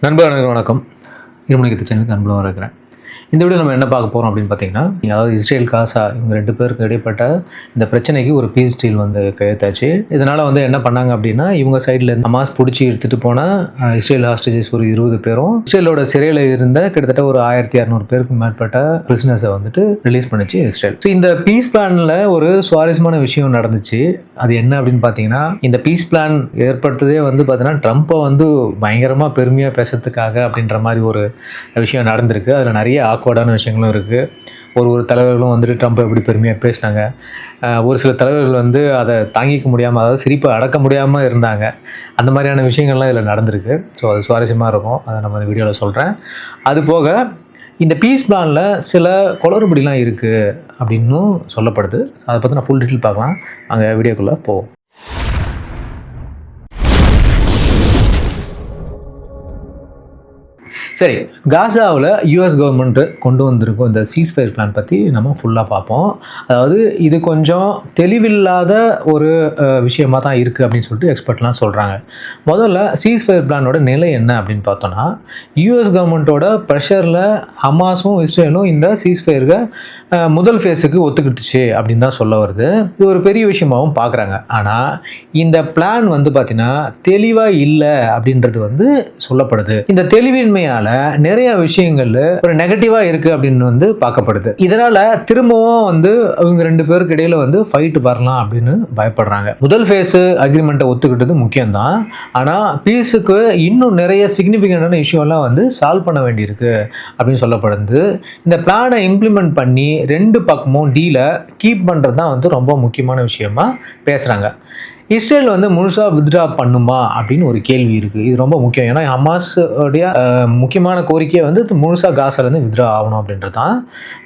நண்பர்களுக்கு வணக்கம். இருமணிக்கத்து சேனலுக்கு அன்புடன் இருக்கிறேன் இந்த வீடியோ நம்ம என்ன பார்க்க போகிறோம் அப்படின்னு பார்த்தீங்கன்னா அதாவது இஸ்ரேல் காசா இவங்க ரெண்டு பேருக்கு இடைப்பட்ட இந்த பிரச்சனைக்கு ஒரு பீஸ் டீல் வந்து கையெழுத்தாச்சு. இதனால் வந்து என்ன பண்ணாங்க அப்படின்னா இவங்க சைடில் ஹமாஸ் பிடிச்சி எடுத்துகிட்டு போனால் இஸ்ரேல் ஹாஸ்டேஜஸ் ஒரு இருபது பேரும் இஸ்ரேலோட சிறையில் இருந்த கிட்டத்தட்ட ஒரு ஆயிரத்தி இரநூறு பேருக்கு மேற்பட்ட பிரிசினஸை வந்துட்டு ரிலீஸ் பண்ணுச்சு இஸ்ரேல். ஸோ இந்த பீஸ் பிளானில் ஒரு சுவாரஸ்யமான விஷயம் நடந்துச்சு. அது என்ன அப்படின்னு பார்த்தீங்கன்னா இந்த பீஸ் பிளான் ஏற்படுத்ததே வந்து பார்த்தீங்கன்னா ட்ரம்ப்பை வந்து பயங்கரமாக பெருமையாக பேசுறதுக்காக அப்படின்ற மாதிரி ஒரு விஷயம் நடந்திருக்கு. அதில் நிறைய ஆக்வர்டான விஷயங்களும் இருக்குது ஒரு ஒரு தலைவர்களும் வந்துட்டு ட்ரம்ப் எப்படி பெருமையாக பேசினாங்க. ஒரு சில தலைவர்கள் வந்து அதை தாங்கிக்க முடியாமல் அதாவது சிரிப்பை அடக்க முடியாமல் இருந்தாங்க. அந்த மாதிரியான விஷயங்கள்லாம் இதில் நடந்திருக்கு. ஸோ அது சுவாரஸ்யமாக இருக்கும். அதை நம்ம இந்த வீடியோவில் சொல்கிறேன் அது போக இந்த பீஸ் பிளானில் சில குளறுபடிலாம் இருக்குது அப்படின்னும் சொல்லப்படுது. அதை பற்றி நான் ஃபுல் டீட்டெயில் பார்க்கலாம். அங்கே வீடியோக்குள்ளே போவோம். சரி காசாவில் யூஎஸ் கவர்மெண்ட்டு கொண்டு வந்திருக்கும் இந்த சீஸ்ஃபயர் பிளான் பற்றி நம்ம ஃபுல்லாக பார்ப்போம். அதாவது இது கொஞ்சம் தெளிவில்லாத ஒரு விஷயமாக தான் இருக்குது அப்படின்னு சொல்லிட்டு எக்ஸ்பர்ட்லாம் சொல்கிறாங்க முதல்ல சீஸ்ஃபயர் பிளானோட நிலை என்ன அப்படின்னு பார்த்தோன்னா யூஎஸ் கவர்மெண்ட்டோட ப்ரெஷரில் ஹமாஸும் இஸ்ரேலும் இந்த சீஸ்ஃபயருக்கு முதல் ஃபேஸுக்கு ஒத்துக்கிட்டுச்சு அப்படின்னு தான் சொல்ல வருது. இது ஒரு பெரிய விஷயமாகவும் பார்க்குறாங்க. ஆனால் இந்த பிளான் வந்து பார்த்தீங்கன்னா தெளிவாக இல்லை அப்படின்றது வந்து சொல்லப்படுது. இந்த தெளிவின்மையால் நிறைய விஷயங்கள் ஒரு நெகட்டிவா இருக்குது அப்படின்னு வந்து பார்க்கப்படுது. இதனால் திரும்பவும் வந்து அவங்க ரெண்டு பேருக்கு இடையில வந்து ஃபைட் வரலாம் அப்படின்னு பயப்படுறாங்க. முதல் ஃபேஸு அக்ரிமெண்ட்டை ஒத்துக்கிட்டது முக்கியம்தான். ஆனால் பீஸுக்கு இன்னும் நிறைய சிக்னிஃபிகண்டான இஷ்யூலாம் வந்து சால்வ் பண்ண வேண்டியிருக்கு அப்படின்னு சொல்லப்படுது. இந்த பிளானை இம்ப்ளிமெண்ட் பண்ணி ரெண்டு பக்கமும் டீலை கீப் பண்ணுறது தான் வந்து ரொம்ப முக்கியமான விஷயமா பேசுகிறாங்க இஸ்ரேல் வந்து முழுசாக வித்ட்ரா பண்ணுமா அப்படின்னு ஒரு கேள்வி இருக்குது இது ரொம்ப முக்கியம். ஏன்னா ஹமாஸ் முக்கியமான கோரிக்கையை வந்து முழுசாக காசாலேருந்து வித்ட்ரா ஆகணும் அப்படின்றது தான்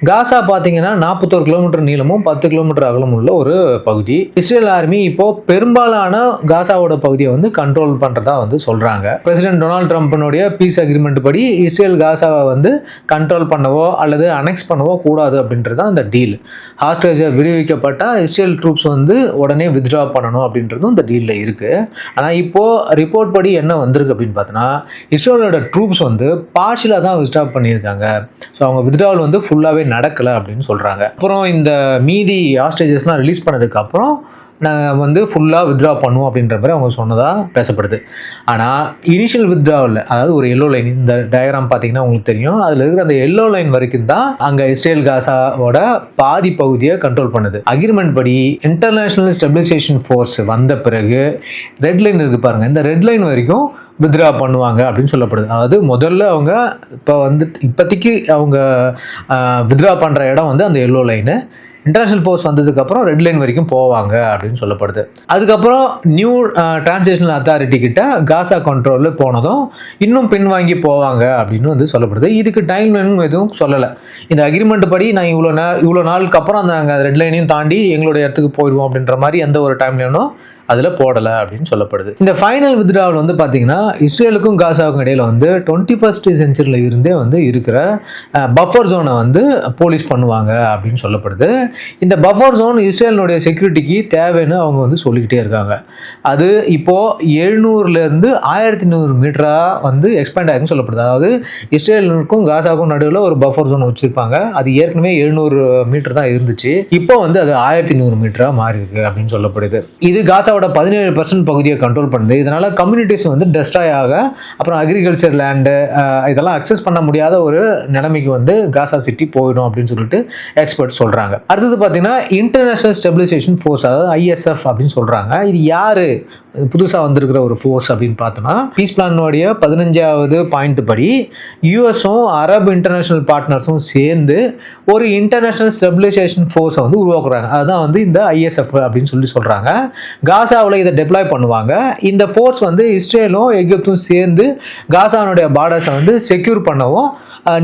காசா பார்த்தீங்கன்னா நாற்பத்தோரு கிலோமீட்டர் நீளமும் பத்து கிலோமீட்டர் அகலமும் உள்ள ஒரு பகுதி. இஸ்ரேல் ஆர்மி இப்போ பெரும்பாலான காசாவோட பகுதியை வந்து கண்ட்ரோல் பண்ணுறதா வந்து சொல்கிறாங்க பிரசிடென்ட் டொனால்ட் ட்ரம்ப்பினுடைய பீஸ் அக்ரிமெண்ட் படி இஸ்ரேல் காசாவை வந்து கண்ட்ரோல் பண்ணவோ அல்லது அனெக்ஸ் பண்ணவோ கூடாது அப்படின்றது தான் அந்த டீல் ஹாஸ்டேஜை விடுவிக்கப்பட்டால் இஸ்ரேல் ட்ரூப்ஸ் வந்து உடனே வித்ட்ரா பண்ணணும் அப்படின்றதும் இந்த டீலில் இருக்குது ஆனால் இப்போது ரிப்போர்ட் படி என்ன வந்திருக்கு அப்படின்னு பார்த்தோன்னா இஸ்ரோலோட ட்ரூப்ஸ் வந்து பார்ஷியலாக தான் வித்ட்ரா பண்ணியிருக்காங்க. ஸோ அவங்க வித்ட்ராவல் வந்து ஃபுல்லாகவே நடக்கலை அப்படின்னு சொல்கிறாங்க அப்புறம் இந்த மீதி ஆஸ்டேஜஸ்லாம் ரிலீஸ் பண்ணதுக்கப்புறம் நாங்கள் வந்து ஃபுல்லாக வித்ட்ரா பண்ணுவோம் அப்படின்ற மாதிரி அவங்க சொன்னதாக பேசப்படுது. ஆனால் இனிஷியல் வித்ட்ராவில் அதாவது ஒரு எல்லோ லைன் இந்த டயக்ராம் பார்த்தீங்கன்னா உங்களுக்கு தெரியும். அதில் இருக்கிற அந்த எல்லோ லைன் வரைக்கும் தான் அங்கே இஸ்ரேல் காசாவோட பாதி பகுதியை கண்ட்ரோல் பண்ணுது. அக்ரிமெண்ட் படி இன்டர்நேஷ்னல் ஸ்டெபிலைசேஷன் ஃபோர்ஸ் வந்த பிறகு ரெட் லைன் இருக்குது பாருங்கள் இந்த ரெட் லைன் வரைக்கும் வித்ட்ரா பண்ணுவாங்க அப்படின்னு சொல்லப்படுது. அதாவது முதல்ல அவங்க இப்போ வந்து இப்போதைக்கு அவங்க வித்ட்ரா பண்ணுற இடம் வந்து அந்த எல்லோ லைனு இன்டர்நேஷனல் ஃபோர்ஸ் வந்ததுக்கப்புறம் ரெட் லைன் வரைக்கும் போவாங்க அப்படின்னு சொல்லப்படுது. அதுக்கப்புறம் நியூ டிரான்ஸ்லேஷனல் அத்தாரிட்டி கிட்ட காசா கண்ட்ரோலில் போனதும் இன்னும் பின்வாங்கி போவாங்க அப்படின்னு வந்து சொல்லப்படுது. இதுக்கு டைம் எதுவும் சொல்லலை. இந்த அக்ரிமெண்ட் படி நான் இவ்வளோ நே இவ்வளோ நாளுக்கு அப்புறம் அந்த நாங்கள் ரெட் லைனையும் தாண்டி எங்களுடைய இடத்துக்கு போயிடுவோம் அப்படின்ற மாதிரி எந்த ஒரு டைம் லைனும் அதில் போடலை அப்படின்னு சொல்லப்படுது. இந்த ஃபைனல் வித்ராவல் வந்து பார்த்தீங்கன்னா இஸ்ரேலுக்கும் காசாவுக்கும் இடையில் வந்து டுவெண்ட்டி ஃபஸ்ட் செஞ்சுரியில் இருந்தே வந்து இருக்கிற பஃபர் ஜோனை வந்து போலீஸ் பண்ணுவாங்க அப்படின்னு சொல்லப்படுது. இந்த பஃபர் ஜோன் இஸ்ரேலினுடைய செக்யூரிட்டிக்கு தேவைன்னு அவங்க வந்து சொல்லிக்கிட்டே இருக்காங்க. அது இப்போது எழுநூறுலேருந்து ஆயிரத்தி நூறு மீட்டராக வந்து எக்ஸ்பேண்ட் ஆகிருக்குன்னு சொல்லப்படுது. அதாவது இஸ்ரேலுக்கும் காசாவுக்கும் நடுவில் ஒரு பஃபர் ஜோன் வச்சுருப்பாங்க. அது ஏற்கனவே எழுநூறு மீட்டர் தான் இருந்துச்சு. இப்போ வந்து அது ஆயிரத்தி நூறு மீட்டராக மாறி இருக்கு அப்படின்னு சொல்லப்படுது. இது காசாவோட பதினேழு பர்சன்ட் பகுதியை கண்ட்ரோல் பண்ணுது. இதனால் கம்யூனிட்டிஸ் வந்து டெஸ்ட்ராய் ஆக அப்புறம் அக்ரிகல்ச்சர் லேண்டு இதெல்லாம் அக்சஸ் பண்ண முடியாத ஒரு நிலைமைக்கு வந்து காசா சிட்டி போயிடும் அப்படின்னு சொல்லிட்டு எக்ஸ்பர்ட் சொல்கிறாங்க அடுத்தது பார்த்தீங்கன்னா இன்டர்நேஷனல் ஸ்டெபிலைசேஷன் ஃபோர்ஸ் அதாவது ஐஎஸ்எஃப் அப்படின்னு சொல்கிறாங்க இது யார்? புதுசாக வந்திருக்கிற ஒரு ஃபோர்ஸ் அப்படின்னு பார்த்தோம்னா பீஸ் பிளானுடைய பதினஞ்சாவது பாயிண்ட் படி யூஎஸும் அரப் இன்டர்நேஷனல் பார்ட்னர்ஸும் சேர்ந்து ஒரு இன்டர்நேஷனல் ஸ்டெபிலைசேஷன் ஃபோர்ஸை வந்து உருவாக்குறாங்க. அதுதான் வந்து இந்த ஐஎஸ்எஃப் அப்படின்னு சொல்லி சொல்கிறாங்க காஸ் காசாவில் இதை டெப்ளாய் பண்ணுவாங்க. இந்த ஃபோர்ஸ் வந்து இஸ்ரேலும் எகிப்தும் சேர்ந்து காசானுடைய பார்டர்ஸை வந்து செக்யூர் பண்ணவும்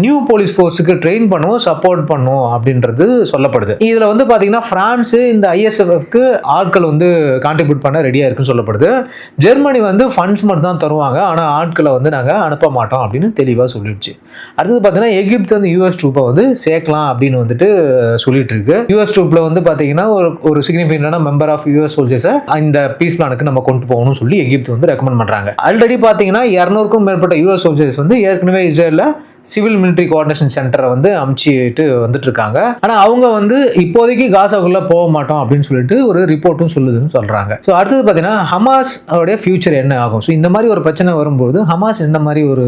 நியூ போலீஸ் ஃபோர்ஸுக்கு ட்ரெயின் பண்ணவும் சப்போர்ட் பண்ணும் அப்படின்றது சொல்லப்படுது. இதில் வந்து பார்த்தீங்கன்னா ஃப்ரான்ஸு இந்த ஐஎஸ்எஃப்க்கு ஆட்கள் வந்து கான்ட்ரிபியூட் பண்ண ரெடியாக இருக்குன்னு சொல்லப்படுது. ஜெர்மனி வந்து ஃபண்ட்ஸ் மட்டும் தான் தருவாங்க. ஆனால் ஆட்களை வந்து நாங்கள் அனுப்ப மாட்டோம் அப்படின்னு தெளிவாக சொல்லிடுச்சு. அடுத்தது பார்த்தீங்கன்னா எகிப்து வந்து யூஎஸ் ட்ரூப்பை வந்து சேர்க்கலாம் அப்படின்னு வந்துட்டு சொல்லிட்டு இருக்கு. யூஎஸ் ட்ரூப்பில் வந்து பார்த்தீங்கன்னா ஒரு ஒரு சிக்னிஃபிகண்டான மெம்பர் ஆஃப் யூஎஸ் சோல்ஜர்ஸை இந்த பீஸ் பிளானுக்கு நம்ம கொண்டு போகணும்னு சொல்லி எகிப்து வந்து ரெக்கமெண்ட் பண்ணுறாங்க ஆல்ரெடி பார்த்தீங்கன்னா இரநூறுக்கும் மேற்பட்ட யூஎஸ் சோல்ஜர்ஸ் வந்து ஏற்கனவே இஸ்ரேலில் சிவில் மிலிட்ரி கோஆர்டினேஷன் சென்டரை வந்து அமுச்சிட்டு வந்துட்டு இருக்காங்க ஆனால் அவங்க வந்து இப்போதைக்கு காசாக்குள்ள போக மாட்டோம் அப்படின்னு சொல்லிட்டு ஒரு ரிப்போர்ட்டும் சொல்லுதுன்னு சொல்றாங்க. ஸோ அடுத்தது பார்த்தீங்கன்னா ஹமாஸ் உடைய ஃபியூச்சர் என்ன ஆகும்? ஸோ இந்த மாதிரி ஒரு பிரச்சனை வரும்போது ஹமாஸ் என்ன மாதிரி ஒரு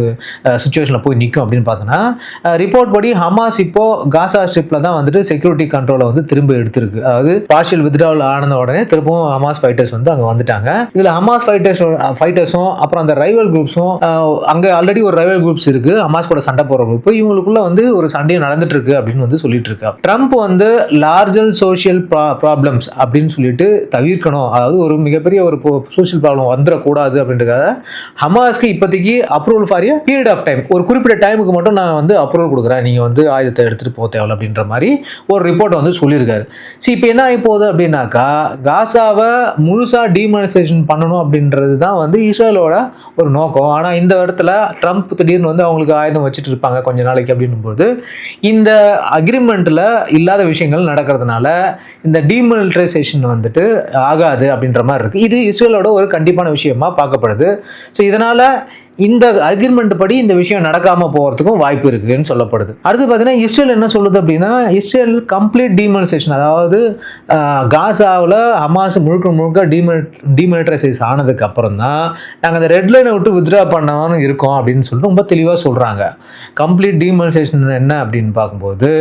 சுச்சுவேஷனில் போய் நிற்கும் அப்படின்னு பார்த்தோன்னா ரிப்போர்ட் படி ஹமாஸ் இப்போ காசா ஸ்ட்ரிப்பில் தான் வந்துட்டு செக்யூரிட்டி கண்ட்ரோலை வந்து திரும்ப எடுத்திருக்கு. அதாவது பார்ஷியல் வித்ட்ராவல் ஆனத உடனே திரும்பவும் ஹமாஸ் ஃபைட்டர்ஸ் வந்து அங்கே வந்துட்டாங்க. இதில் ஹமாஸ் ஃபைட்டர்ஸ் ஃபைட்டர்ஸும் அப்புறம் அந்த ரைவல் குரூப்ஸும் அங்கே ஆல்ரெடி ஒரு ரைவல் குரூப்ஸ் இருக்குது ஹமாஸ் கூட சண்டை போகிற குரூப் இவங்களுக்குள்ள வந்து ஒரு சண்டையும் நடந்துட்டு இருக்கு அப்படின்னு வந்து சொல்லிட்டு இருக்கா ட்ரம்ப் வந்து லார்ஜல் சோஷியல் ப்ராப்ளம்ஸ் அப்படின்னு சொல்லிட்டு தவிர்க்கணும். அதாவது ஒரு மிகப்பெரிய ஒரு சோஷியல் ப்ராப்ளம் வந்துடக்கூடாது அப்படின்றதுக்காக ஹமாஸ்க்கு இப்போதைக்கு approval for a period of time ஒரு குறிப்பிட்ட டைமுக்கு மட்டும் நான் வந்து அப்ரூவல் கொடுக்குறேன். நீங்கள் வந்து ஆயுதத்தை எடுத்துகிட்டு போக தேவை அப்படின்ற மாதிரி ஒரு ரிப்போர்ட் வந்து சொல்லியிருக்காரு. சரி இப்போ என்ன ஆகி போகுது அப்படின்னாக்கா காசாவை முழுசாக டிமானிசேஷன் பண்ணணும் அப்படின்றது தான் வந்து இஸ்ரேலோட ஒரு நோக்கம். ஆனால் இந்த இடத்துல ட்ரம்ப் திடீர்னு வந்து அவங்களுக்கு ஆயுதம் வச்சுட்டு இருப்பாங்க கொஞ்ச நாளைக்கு அப்படின்னும்போது இந்த அக்ரிமெண்ட்டில் இல்லாத விஷயங்கள் நடக்கிறதுனால இந்த டீமிலிட்டரைசேஷன் வந்துட்டு ஆகாது அப்படின்ற மாதிரி இருக்குது இது இஸ்ரேலோட ஒரு கண்டிப்பான விஷயமா பார்க்கப்படுது. ஸோ இதனால் இந்த அக்ரிமெண்ட் படி இந்த விஷயம் நடக்காமல் போகிறதுக்கும் வாய்ப்பு இருக்குன்னு சொல்லப்படுது. அடுத்து பார்த்தீங்கன்னா இஸ்ரேல் என்ன சொல்லுது அப்படின்னா இஸ்ரேல் கம்ப்ளீட் டீமலைசேஷன் அதாவது காசாவில் ஹமாஸ் முழுக்க முழுக்க டீமல் டீமிலிட்டரைசேஸ் ஆனதுக்கு அப்புறம் தான் நாங்கள் அந்த ரெட் லைனை விட்டு வித்ரா பண்ணவனு இருக்கோம் அப்படின்னு சொல்லிட்டு ரொம்ப தெளிவாக சொல்கிறாங்க கம்ப்ளீட் டீமலைசேஷன் என்ன அப்படின்னு பார்க்கும்போது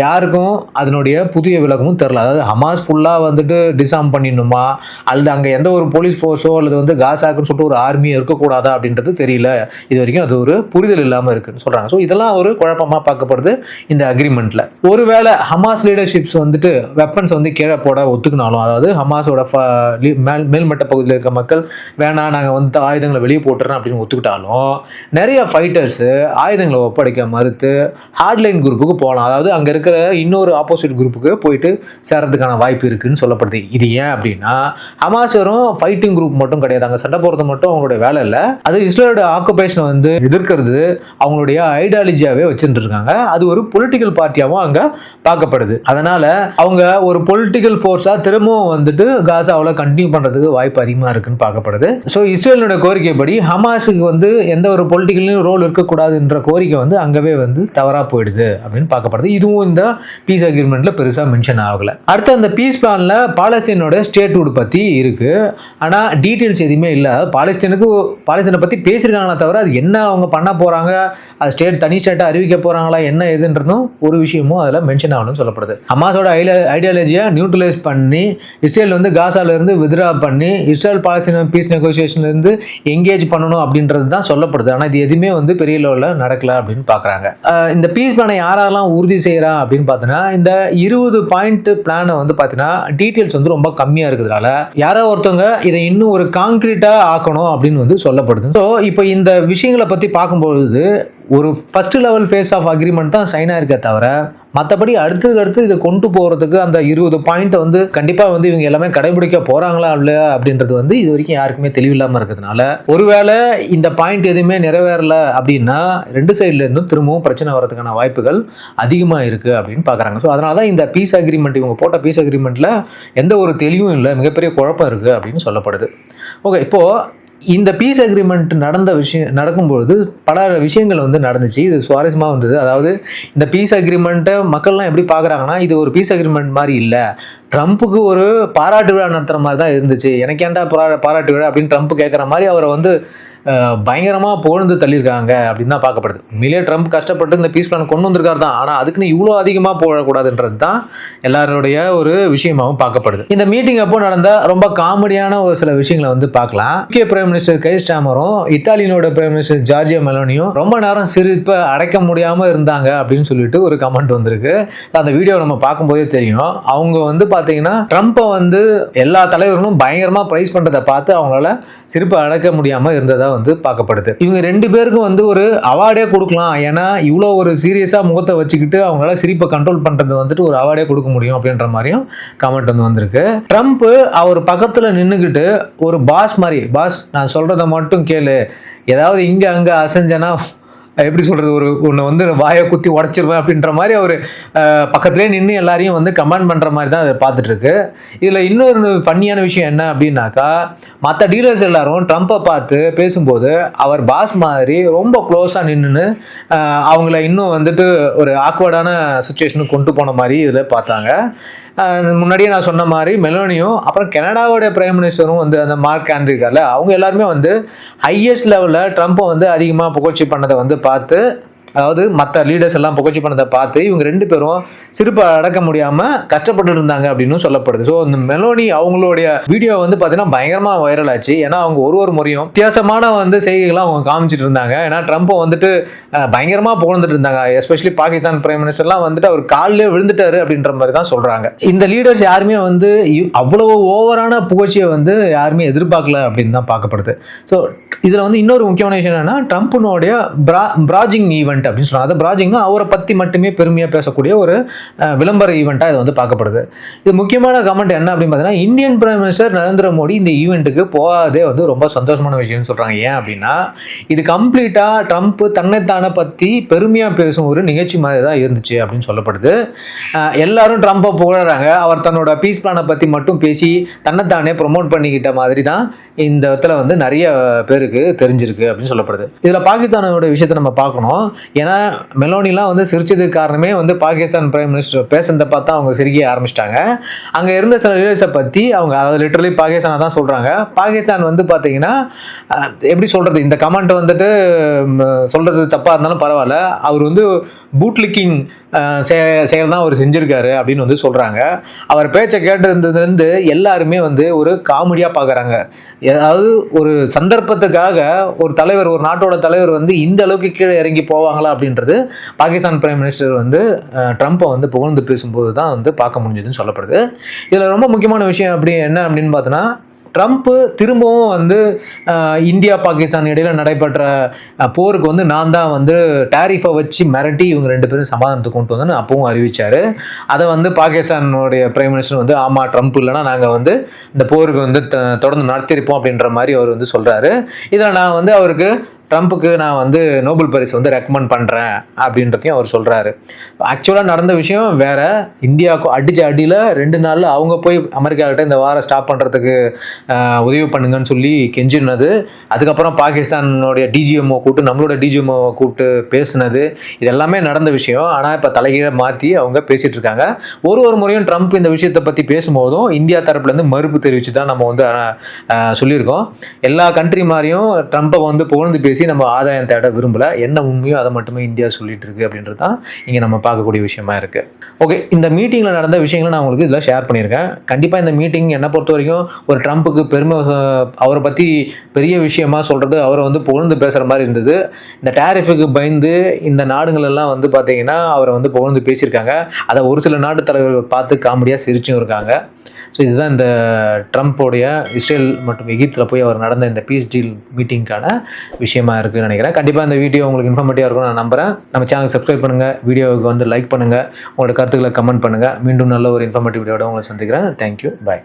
யாருக்கும் அதனுடைய புதிய விலகமும் தெரில அதாவது ஹமாஸ் ஃபுல்லாக வந்துட்டு டிசாம் பண்ணிடணுமா? அல்லது அங்கே எந்த ஒரு போலீஸ் ஃபோர்ஸோ அல்லது வந்து காசாக்குன்னு சொல்லிட்டு ஒரு ஆர்மியோ இருக்கக்கூடாதா அப்படின்றது தெரியும் தெரியல இது வரைக்கும் அது ஒரு புரிதல் இல்லாமல் இருக்குன்னு சொல்கிறாங்க ஸோ இதெல்லாம் ஒரு குழப்பமாக பார்க்கப்படுது இந்த அக்ரிமெண்ட்டில் ஒருவேளை ஹமாஸ் லீடர்ஷிப்ஸ் வந்துட்டு வெப்பன்ஸ் வந்து கீழே போட ஒத்துக்கினாலும் அதாவது ஹமாஸோட மேல் மேல்மட்ட பகுதியில் இருக்க மக்கள் வேணாம் நாங்கள் வந்து ஆயுதங்களை வெளியே போட்டுறோம் அப்படின்னு ஒத்துக்கிட்டாலும் நிறைய ஃபைட்டர்ஸு ஆயுதங்களை ஒப்படைக்க மறுத்து ஹார்ட்லைன் குரூப்புக்கு போகலாம். அதாவது அங்கே இருக்கிற இன்னொரு ஆப்போசிட் குரூப்புக்கு போயிட்டு சேரதுக்கான வாய்ப்பு இருக்குன்னு சொல்லப்படுது. இது ஏன் அப்படின்னா ஹமாஸ் வெறும் ஃபைட்டிங் குரூப் மட்டும் கிடையாது. அங்கே சண்டை போகிறது மட்டும் அவங்களுடைய வேலை இல்லை. அது இஸ்ரேலோட ஆக்குபேஷனை வந்து எதிர்க்கிறது அவங்களுடைய ஐடியாலஜியாகவே வச்சுட்டு இருக்காங்க அது ஒரு பொலிட்டிக்கல் பார்ட்டியாகவும் அங்கே பார்க்கப்படுது. அதனால அவங்க ஒரு பொலிட்டிக்கல் ஃபோர்ஸாக திரும்பவும் வந்துட்டு காசாவில் கண்டினியூ பண்ணுறதுக்கு வாய்ப்பு அதிகமாக இருக்குன்னு பார்க்கப்படுது. ஸோ இஸ்ரேலினுடைய கோரிக்கைப்படி ஹமாஸுக்கு வந்து எந்த ஒரு பொலிட்டிக்கலையும் ரோல் இருக்கக்கூடாதுன்ற கோரிக்கை வந்து அங்கவே வந்து தவறாக போயிடுது அப்படின்னு பார்க்கப்படுது. இதுவும் இந்த பீஸ் அக்ரிமெண்ட்ல பெருசாக மென்ஷன் ஆகல. அடுத்து அந்த பீஸ் பிளானில் பாலஸ்தீனோட ஸ்டேட்ஹுட் பற்றி இருக்கு. ஆனால் டீட்டெயில்ஸ் எதுவுமே இல்லை. பாலஸ்தீனுக்கு பாலஸ்தீனை பற்றி பேசியிருக்காங்களே தவிர அது என்ன அவங்க பண்ண போகிறாங்க அது ஸ்டேட் தனி ஸ்டேட்டாக அறிவிக்க போகிறாங்களா என்ன எதுன்றதும் ஒரு விஷயமும் அதில் மென்ஷன் ஆகணும்னு சொல்லப்படுது. ஹமாஸோட ஐடியாலஜியை நியூட்ரலைஸ் பண்ணி இஸ்ரேல் வந்து காசாலேருந்து வித்ரா பண்ணி இஸ்ரேல் பாலஸ்தீன பீஸ் நெகோசியேஷன்லேருந்து எங்கேஜ் பண்ணணும் அப்படின்றது தான் சொல்லப்படுது. ஆனால் இது எதுவுமே வந்து பெரிய லெவலில் நடக்கல அப்படின்னு பார்க்குறாங்க இந்த பீஸ் பிளானை யாரெல்லாம் உறுதி செய்கிறா அப்படின்னு பார்த்தீங்கன்னா இந்த இருபது பாயிண்ட் பிளானை வந்து பார்த்தீங்கன்னா டீட்டெயில்ஸ் வந்து ரொம்ப கம்மியாக இருக்கிறதுனால யாரோ ஒருத்தவங்க இதை இன்னும் ஒரு காங்கிரீட்டாக ஆக்கணும் அப்படின்னு வந்து சொல்லப்படுது. ஸோ இப்போ இந்த விஷயங்களை பற்றி பார்க்கும்பொழுது ஒரு first level phase of agreement தான் சைன் ஆயிருக்கே தவிர மற்றபடி அடுத்தது அடுத்து இதை கொண்டு போகிறதுக்கு அந்த இருபது பாயிண்ட்டை வந்து கண்டிப்பாக வந்து இவங்க எல்லாமே கடைபிடிக்க போகிறாங்களா இல்லையா அப்படின்றது வந்து இது வரைக்கும் யாருக்குமே தெளிவில்லாமல் இருக்கிறதுனால ஒருவேளை இந்த பாயிண்ட் எதுவுமே நிறைவேறல அப்படின்னா ரெண்டு சைட்லேருந்தும் திரும்பவும் பிரச்சனை வரதுக்கான வாய்ப்புகள் அதிகமாக இருக்குது அப்படின்னு பார்க்குறாங்க. ஸோ அதனால தான் இந்த பீஸ் அக்ரிமெண்ட் இவங்க போட்ட பீஸ் அக்ரிமெண்ட்டில் எந்த ஒரு தெளிவும் இல்லை மிகப்பெரிய குழப்பம் இருக்குது அப்படின்னு சொல்லப்படுது. ஓகே இப்போது இந்த பீஸ் அக்ரிமெண்ட் நடந்த விஷயம் நடக்கும்பொழுது பல விஷயங்கள் வந்து நடந்துச்சு. இது சுவாரஸ்யமாக இருந்தது அதாவது இந்த பீஸ் அக்ரிமெண்ட்டை மக்கள்லாம் எப்படி பார்க்குறாங்கன்னா இது ஒரு பீஸ் அக்ரிமெண்ட் மாதிரி இல்லை. ட்ரம்ப்புக்கு ஒரு பாராட்டு விழா நடத்துகிற மாதிரி தான் இருந்துச்சு. எனக்கு ஏன்டா பாரா பாராட்டு விழா அப்படின்னு ட்ரம்ப் கேட்குற மாதிரி அவரை வந்து பயங்கரமாக புகழ்ந்து தள்ளியிருக்காங்க அப்படின்னு தான் பார்க்கப்படுது. உண்மையிலேயே ட்ரம்ப் கஷ்டப்பட்டு இந்த பீஸ் பிளான் கொண்டு வந்திருக்காரு தான். ஆனால் அதுக்குன்னு இவ்வளோ அதிகமாக போகக்கூடாதுன்றது தான் எல்லாருடைய ஒரு விஷயமாகவும் பார்க்கப்படுது. இந்த மீட்டிங் அப்போ நடந்த ரொம்ப காமெடியான ஒரு சில விஷயங்களை வந்து பார்க்கலாம். முக்கிய பிரைம் மினிஸ்டர் கை. ஸ்டாமரும் இத்தாலியனோட பிரைம் மினிஸ்டர் ஜார்ஜியா மெலோனியும் ரொம்ப நேரம் சிரிப்பை அடைக்க முடியாமல் இருந்தாங்க அப்படின்னு சொல்லிட்டு ஒரு கமெண்ட் வந்திருக்கு. அந்த வீடியோ நம்ம பார்க்கும்போதே தெரியும். அவங்க வந்து பார்த்தீங்கன்னா ட்ரம்ப்பை வந்து எல்லா தலைவர்களும் பயங்கரமாக ப்ரைஸ் பண்ணுறதை பார்த்து அவங்களால சிரிப்பை அடக்க முடியாமல் இருந்ததாக வந்து பார்க்கப்படுது. இவங்க ரெண்டு பேருக்கும் வந்து ஒரு அவார்டே கொடுக்கலாம். ஏன்னா இவ்வளோ ஒரு சீரியஸாக முகத்தை வச்சுக்கிட்டு அவங்களால சிரிப்பை கண்ட்ரோல் பண்ணுறது வந்துட்டு ஒரு அவார்டே கொடுக்க முடியும் அப்படின்ற மாதிரியும் கமெண்ட் வந்து வந்திருக்கு. ட்ரம்ப் அவர் பக்கத்தில் நின்றுக்கிட்டு ஒரு பாஸ் மாதிரி பாஸ் நான் சொல்கிறத மட்டும் கேளு. ஏதாவது இங்கே அங்கே அசைஞ்சனா எப்படி சொல்கிறது ஒரு ஒன்று வந்து வாயை குத்தி உடச்சிருவேன் அப்படின்ற மாதிரி அவர் பக்கத்துலேயே நின்று எல்லாரையும் வந்து கமெண்ட் பண்ணுற மாதிரி தான் அதை பார்த்துட்ருக்கு இதில் இன்னொரு ஃபன்னியான விஷயம் என்ன அப்படின்னாக்கா மற்ற டீலர்ஸ் எல்லாரும் ட்ரம்ப்பை பார்த்து பேசும்போது அவர் பாஸ் மாதிரி ரொம்ப க்ளோஸாக நின்றுன்னு அவங்கள இன்னும் வந்துட்டு ஒரு ஆக்வர்டான சுச்சுவேஷனுக்கு கொண்டு போன மாதிரி இதில் பார்த்தாங்க. முன்னாடியே நான் சொன்ன மாதிரி மெலோனியும் அப்புறம் கனடாவோடைய பிரைம் மினிஸ்டரும் வந்து அந்த மார்க் ஆண்ட்ரி இருக்கார்ல அவங்க எல்லாருமே வந்து ஹையஸ்ட் லெவலில் ட்ரம்ப்பை வந்து அதிகமாக புகழ்ச்சி பண்ணதை வந்து பார்த்து அதாவது மற்ற லீடர்ஸ் எல்லாம் புகழ்ச்சி பண்ணதை பார்த்து இவங்க ரெண்டு பேரும் சிரிப்பை அடக்க முடியாமல் கஷ்டப்பட்டு இருந்தாங்க அப்படின்னு சொல்லப்படுது. ஸோ இந்த மெலோனி அவங்களுடைய வீடியோ வந்து பார்த்தீங்கன்னா பயங்கரமாக வைரல் ஆச்சு. ஏன்னா அவங்க ஒரு ஒரு முறையும் வித்தியாசமான வந்து செய்திகளை அவங்க காமிச்சிட்டு இருந்தாங்க. ஏன்னா ட்ரம்ப்பை வந்துட்டு பயங்கரமாக பயங்கரமா புகழ்ந்துட்டு இருந்தாங்க. எஸ்பெஷலி பாகிஸ்தான் பிரைம் மினிஸ்டர்லாம் வந்துட்டு அவர் காலிலே விழுந்துட்டாரு அப்படின்ற மாதிரி தான் சொல்றாங்க. இந்த லீடர்ஸ் யாருமே வந்து அவ்வளவு ஓவரான புகழ்ச்சியை வந்து யாருமே எதிர்பார்க்கல அப்படின்னு தான் பார்க்கப்படுது. ஸோ இதில் வந்து இன்னொரு முக்கியமான விஷயம் என்னன்னா ட்ரம்ப்னுடைய பிரா பிராஜிங் ஈவெண்ட் அப்படின்னு சொல்றாங்க அது பிராஜிங்னா அவரை பற்றி மட்டுமே பெருமையாக பேசக்கூடிய ஒரு விளம்பர ஈவெண்ட்டாக இது வந்து பார்க்கப்படுது. இது முக்கியமான கமெண்ட் என்ன அப்படின்னு பார்த்தீங்கன்னா Indian prime minister Narendra Modi இந்த ஈவெண்ட்டுக்கு போகாதே வந்து ரொம்ப சந்தோஷமான விஷயம்னு சொல்கிறாங்க ஏன் அப்படின்னா இது கம்ப்ளீட்டாக ட்ரம்ப் தன்னைத்தானே பற்றி பெருமையாக பேசும் ஒரு நிகழ்ச்சி மாதிரி தான் இருந்துச்சு அப்படின்னு சொல்லப்படுது. எல்லாரும் ட்ரம்ப்பை புகழறாங்க. அவர் தன்னோட பீஸ் பிளானை பற்றி மட்டும் பேசி தன்னைத்தானே ப்ரொமோட் பண்ணிக்கிட்ட மாதிரி தான் இந்த இடத்துல வந்து நிறைய பேருக்கு தெரிஞ்சிருக்கு அப்படின்னு சொல்லப்படுது. இதில் பாகிஸ்தானோட விஷயத்தை நம்ம பார்க்கணும். ஏன்னா மெலோனிலாம் வந்து சிரிச்சதுக்கு காரணமே வந்து பாகிஸ்தான் பிரைம் மினிஸ்டர் பேசுனதை பார்த்தா அவங்க சிரிக்க ஆரம்பிச்சிட்டாங்க. அங்கே இருந்த சில லீடர்ஸை பற்றி அவங்க அதாவது லிட்டரலி பாகிஸ்தானை தான் சொல்கிறாங்க பாகிஸ்தான் வந்து பார்த்தீங்கன்னா எப்படி சொல்கிறது இந்த கமெண்ட் வந்துட்டு சொல்கிறது தப்பாக இருந்தாலும் பரவாயில்ல. அவர் வந்து பூட்லிக்கிங் செயல் தான் அவர் செஞ்சுருக்காரு அப்படின்னு வந்து சொல்கிறாங்க அவர் பேச்சை கேட்டிருந்ததுலேருந்து எல்லாருமே வந்து ஒரு காமெடியாக பார்க்குறாங்க அதாவது ஒரு சந்தர்ப்பத்துக்காக ஒரு தலைவர் ஒரு நாட்டோட தலைவர் வந்து இந்த அளவுக்கு கீழே இறங்கி போவாங்களா அப்படின்றது பாகிஸ்தான் பிரைம் மினிஸ்டர் வந்து ட்ரம்ப்பை வந்து புகழ்ந்து பேசும்போது தான் வந்து பார்க்க முடிஞ்சதுன்னு சொல்லப்படுது. இதில் ரொம்ப முக்கியமான விஷயம் அப்படி என்ன அப்படின்னு பார்த்தோன்னா ட்ரம்ப்பு திரும்பவும் வந்து இந்தியா பாகிஸ்தான் இடையில நடைபெற்ற போருக்கு வந்து நான் தான் வந்து டேரிஃபை வச்சு மிரட்டி இவங்க ரெண்டு பேரும் சமாதானத்துக்கு கொண்டு வந்தேன்னு அப்பவும் அறிவிச்சாரு. அதை வந்து பாகிஸ்தானுடைய பிரைம் மினிஸ்டர் வந்து ஆமாம் ட்ரம்ப் இல்லைன்னா நாங்கள் வந்து இந்த போருக்கு வந்து த- தொடர்ந்து நடத்தியிருப்போம் அப்படின்ற மாதிரி அவர் வந்து சொல்கிறாரு இதில் நான் வந்து அவருக்கு ட்ரம்ப்புக்கு நான் வந்து நோபல் பரிசு வந்து ரெக்கமெண்ட் பண்ணுறேன் அப்படின்றதையும் அவர் சொல்கிறாரு ஆக்சுவலாக நடந்த விஷயம் வேற. இந்தியாவுக்கு அடிச்ச அடியில் ரெண்டு நாளில் அவங்க போய் அமெரிக்காக்கிட்ட இந்த வாரம் ஸ்டாப் பண்ணுறதுக்கு உதவி பண்ணுங்கன்னு சொல்லி கெஞ்சினது. அதுக்கப்புறம் பாகிஸ்தானுடைய டிஜிஎம்ஓ கூப்பிட்டு நம்மளோட டிஜிஎம்ஓ கூப்பிட்டு பேசுனது. இது எல்லாமே நடந்த விஷயம். ஆனால் இப்போ தலைகீழ மாற்றி அவங்க பேசிகிட்டு இருக்காங்க. ஒரு ஒரு முறையும் ட்ரம்ப் இந்த விஷயத்தை பற்றி பேசும்போதும் இந்தியா தரப்புலேருந்து மறுப்பு தெரிவித்து தான் நம்ம வந்து சொல்லியிருக்கோம். எல்லா கண்ட்ரி மாதிரியும் ட்ரம்ப்பை வந்து புகழ்ந்து பேசி நம்ம ஆதாயம் தேட விரும்பல. என்ன உண்மையோ அதை மட்டுமே இந்தியா சொல்லிட்டு இருக்கு அப்படின்றது தான் இங்கே நம்ம பார்க்கக்கூடிய விஷயமா இருக்கு. ஓகே இந்த மீட்டிங்கில் நடந்த விஷயங்களை நான் உங்களுக்கு இதில் ஷேர் பண்ணியிருக்கேன். கண்டிப்பாக இந்த மீட்டிங் என்னை பொறுத்த வரைக்கும் ஒரு ட்ரம்ப்புக்கு பெருமை அவரை பற்றி பெரிய விஷயமா சொல்கிறது அவரை வந்து புகழ்ந்து பேசுகிற மாதிரி இருந்தது. இந்த டேரிஃபுக்கு பயந்து இந்த நாடுகளெல்லாம் வந்து பார்த்தீங்கன்னா அவரை வந்து புகழ்ந்து பேசியிருக்காங்க. அதை ஒரு சில நாட்டு தலைவர்கள் பார்த்து காமெடியாக சிரிச்சும் இருக்காங்க. ஸோ இதுதான் இந்த ட்ரம்ப்போடைய இஸ்ரேல் மற்றும் எகிப்தில் போய் அவர் நடந்த இந்த பீஸ் டீல் மீட்டிங்க்கான விஷயமா இருக்குதுன்னு நினைக்கிறேன். கண்டிப்பாக இந்த வீடியோ உங்களுக்கு இன்ஃபர்மேட்டிவாக இருக்கும்னு நான் நம்புறேன். நம்ம சேனல் சப்ஸ்கிரைப் பண்ணுங்கள் வீடியோவுக்கு வந்து லைக் பண்ணுங்கள் உங்களோட கருத்துக்களை கமெண்ட் பண்ணுங்கள் மீண்டும் நல்ல ஒரு இன்ஃபர்மேட்டிவ் வீடியோட உங்களை சந்திக்கிறேன். Thank you bye